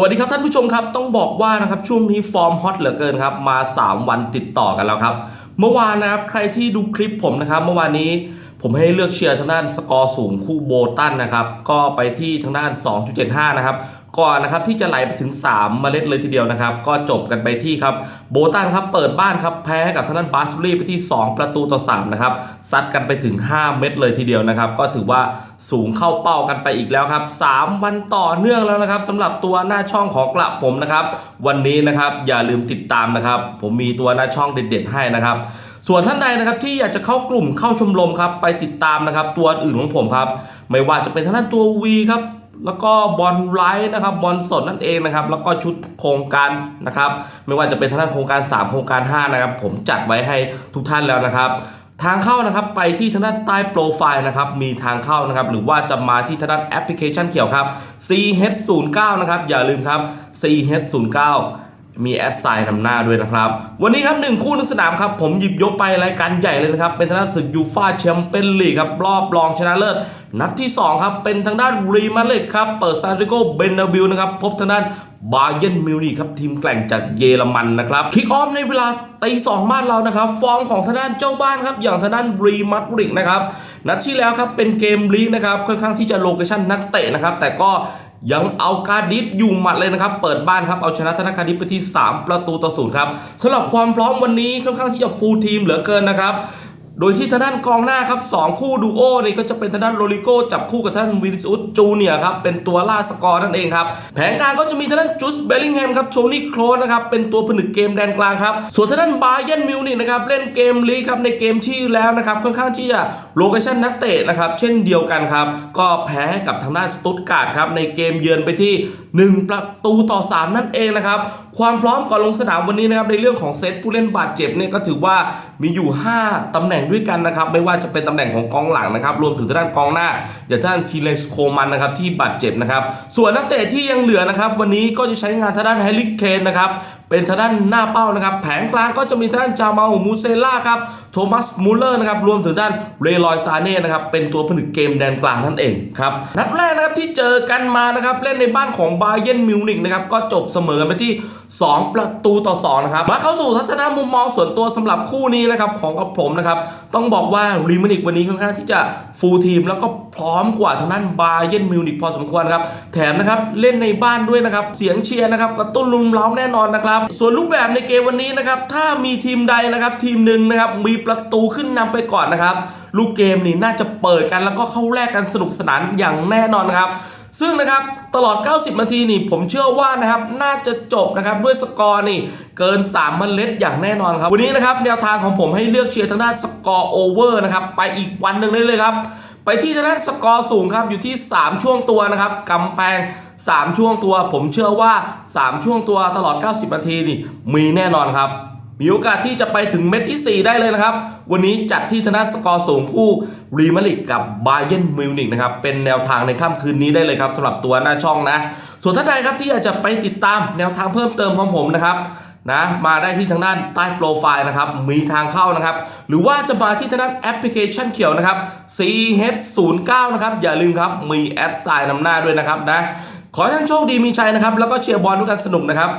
วัสดีครับท่านผู้ชมครับต้องบอกว่านะครับช่วงนี้ฟอร์มฮอตเหลือเกินครับมา 3 วันติดต่อกันแล้วครับ เมื่อวานนะครับใครที่ดูคลิปผมนะครับ เมื่อวานนี้ผมให้เลือกเชียร์ทางด้านสกอร์สูงคู่โบตันนะครับ ก็ไปที่ทางด้าน 2.75 นะครับ ก่อนนะครับที่จะไหลไปถึง 3 เมล็ดเลยทีเดียวนะครับ ก็จบกันไปที่ครับโบตันครับเปิดบ้านครับแพ้กับทางด้านบาสลีไปที่ 2 ประตูต่อ3นะครับซัดกันไปถึง 5 เม็ดเลยทีเดียวนะครับ ก็ถือว่าสูงเข้าเป้ากันไปอีกแล้วครับ 3 วันต่อเนื่องแล้วนะครับสำหรับตัวหน้าช่องของกระผมนะครับ วันนี้นะครับอย่าลืมติดตามนะครับ ผมมีตัวหน้าช่องเด็ด ๆ ให้นะครับส่วนท่านใดนะครับที่อยากจะเข้ากลุ่มเข้าชมรมครับไปติดตามนะครับ ตัวอื่นของผมครับ ไม่ว่าจะเป็นทางด้านตัว V ครับ แล้วก็บอลไลท์นะครับบอลสดนั่นเองนะครับ แล้วก็ชุดโครงการนะครับ ไม่ว่าจะเป็นทางด้านโครงการ 3 โครงการ 5 นะครับ ผมจัดไว้ให้ทุกท่านแล้วนะครับ ทางเข้านะครับไปที่ทางด้านใต้โปรไฟล์นะครับ มีทางเข้านะครับ หรือว่าจะมาที่ทางด้านแอปพลิเคชันเขียวครับ CH09 นะครับ อย่าลืมครับ CH09 มีแอดไซน์นำหน้าด้วยนะครับ วันนี้ครับหนึ่งคู่หนึ่งสนามครับ ผมหยิบยกไปรายการใหญ่เลยนะครับ เป็นทางด้านศึกยูฟาแชมเปี้ยนลีกครับ รอบรองชนะเลิศ นัดที่ 2 ครับ เป็นทางด้านรีมาเลกครับ เปิดซานติโกเบนนาบิลนะครับ พบทางด้านบาเยนมิวนิครับ ทีมแกร่งจากเยอรมันนะครับคิกออฟในเวลาตีสองบ้านเรานะครับ ฟอร์มของทางด้านเจ้าบ้านครับ อย่างทางด้านรีมาดริกนะครับนัดที่แล้วครับเป็นเกมลีกนะครับค่อนข้างที่จะโลเคชั่นนักเตะนะครับแต่ก็ ยังเอาการดิสอยู่หมัดเลยนะครับ เปิดบ้านครับ เอาชนะธนาคารดิสไปที่ 3 ประตูต่อศูนย์ครับสำหรับความพร้อมวันนี้ค่อนข้างที่จะฟูลทีมเหลือเกินนะครับ โดยที่ทางด้านกองหน้าครับ2คู่ดูโอนี่ก็จะเป็นทางด้านโรลิโกจับคู่กับท่านวินิสุสจูเนียครับเป็นตัวล่าสกอร์นั่นเองครับแผนการก็จะมีทางด้านจูสเบลลิงแฮมครับโชนี่โครสนะครับเป็นตัวผนึกเกมแดนกลางครับส่วนทางด้านบาเยนมิวนิกนะครับเล่นเกมลีครับในเกมที่แล้วนะครับค่อนข้างที่จะโลเคชั่นนักเตะนะครับเช่นเดียวกันครับก็แพ้กับทางด้านสตุตการ์ดครับในเกมเยือนไปที่ 1 ประตูต่อ 3 นั่นเองนะครับ ความพร้อมก่อนลงสนามวันนี้นะครับในเรื่องของเซตผู้เล่นบาดเจ็บเนี่ยก็ถือว่ามีอยู่ 5 ตำแหน่งด้วยกันนะครับ ไม่ว่าจะเป็นตำแหน่งของกองหลังนะครับ รวมถึงทางด้านกองหน้า อย่างท่านคีเลสโคมันนะครับที่บาดเจ็บนะครับ ส่วนนักเตะที่ยังเหลือนะครับ วันนี้ก็จะใช้งานทางด้านแฮร์ริเคนนะครับเป็นทางด้านหน้าเป้านะครับ แผงกลางก็จะมีทางด้านจามาลมูเซล่าครับ โทมัสมูลเลอร์นะครับรวมถึงด้านเรย์ลอยซาเน่นะครับเป็นตัวผนึกเกมแดนกลางนั่นเองครับนัดแรกนะครับที่เจอกันมานะครับเล่นในบ้านของบาเยนมิวนิกนะครับก็จบเสมอไปที่ 2 ประตูต่อ2นะครับมาเข้าสู่ทัศนะมุมมองส่วนตัวสำหรับคู่นี้นะครับของกับผมนะครับต้องบอกว่ารีมินิกวันนี้ค่อนข้างที่จะฟูลทีมแล้วก็พร้อมกว่าทางด้านบาเยนมิวนิกพอสมควรครับแถมนะครับเล่นในบ้านด้วยนะครับเสียงเชียร์นะครับกระตุ้นรุมเร้าแน่นอนนะครับส่วนรูปแบบในเกมวันนี้นะครับถ้ามีทีมใดนะครับทีมหนึ่งนะครับมีประตูขึ้นนำไปก่อนนะครับลูกเกมนี่น่าจะเปิดกันแล้วก็เข้าแลกกันสนุกสนานอย่างแน่นอนนะครับ ซึ่งนะครับตลอด 90 นาทีนี่ผมเชื่อว่านะครับน่าจะจบนะครับด้วยสกอร์นี่เกิน3มันเล็ดอย่างแน่นอนครับ วันนี้นะครับแนวทางของผมให้เลือกเชียร์ทางด้านสกอร์โอเวอร์นะครับไปอีกวันหนึ่งได้เลยครับไปที่ทางด้านสกอร์สูงครับอยู่ที่ 3 ช่วงตัวนะครับกำแพง3 ช่วงตัว ผมเชื่อว่า 3 ช่วงตัวตลอด 90 นาทีนี่มีแน่นอนครับ มีโอกาสที่จะไปถึงเม็ดที่ 4 ได้เลยนะครับ วันนี้จัดที่ธนาสกอร์สูงคู่รีมาลิกกับบาเยนมิวนิกนะครับ เป็นแนวทางในค่ำคืนนี้ได้เลยครับสำหรับตัวหน้าช่องนะ ส่วนท่านใดครับที่อยากจะไปติดตามแนวทางเพิ่มเติมของผมนะครับนะมาได้ที่ทางด้านใต้โปรไฟล์นะครับ มีทางเข้านะครับ หรือว่าจะมาที่ทางด้านแอปพลิเคชันเขียวนะครับ CH09 นะครับ อย่าลืมครับ มีแอดไซน์นำหน้าด้วยนะครับนะ ขอให้ท่านโชคดีมีชัยนะครับ แล้วก็เชียร์บอลด้วยกันสนุกนะครับ